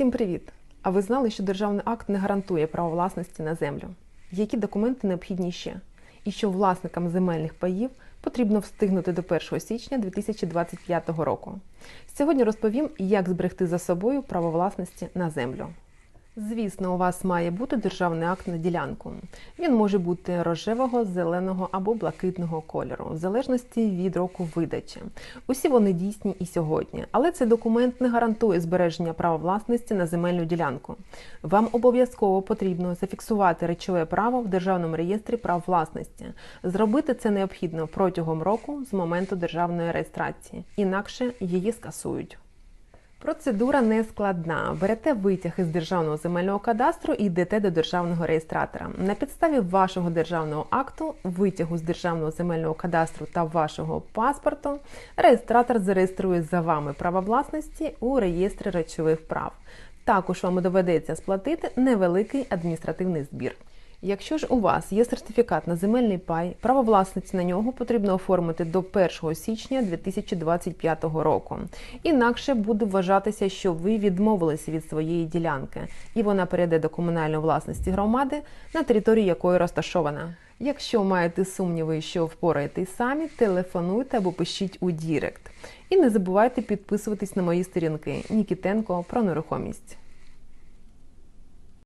Всім привіт! А ви знали, що державний акт не гарантує право власності на землю? Які документи необхідні ще? І що власникам земельних паїв потрібно встигнути до 1 січня 2025 року? Сьогодні розповім, як зберегти за собою право власності на землю. Звісно, у вас має бути державний акт на ділянку. Він може бути рожевого, зеленого або блакитного кольору, в залежності від року видачі. Усі вони дійсні і сьогодні, але цей документ не гарантує збереження права власності на земельну ділянку. Вам обов'язково потрібно зафіксувати речове право в державному реєстрі прав власності. Зробити це необхідно протягом року з моменту державної реєстрації, інакше її скасують. Процедура не складна. Берете витяг із державного земельного кадастру і йдете до державного реєстратора. На підставі вашого державного акту, витягу з державного земельного кадастру та вашого паспорту, реєстратор зареєструє за вами право власності у реєстрі речових прав. Також вам доведеться сплатити невеликий адміністративний збір. Якщо ж у вас є сертифікат на земельний пай, право власності на нього потрібно оформити до 1 січня 2025 року. Інакше буде вважатися, що ви відмовилися від своєї ділянки, і вона перейде до комунальної власності громади, на території якої розташована. Якщо маєте сумніви, що впораєтесь самі, телефонуйте або пишіть у Дірект. І не забувайте підписуватись на мої сторінки Нікітенко про нерухомість.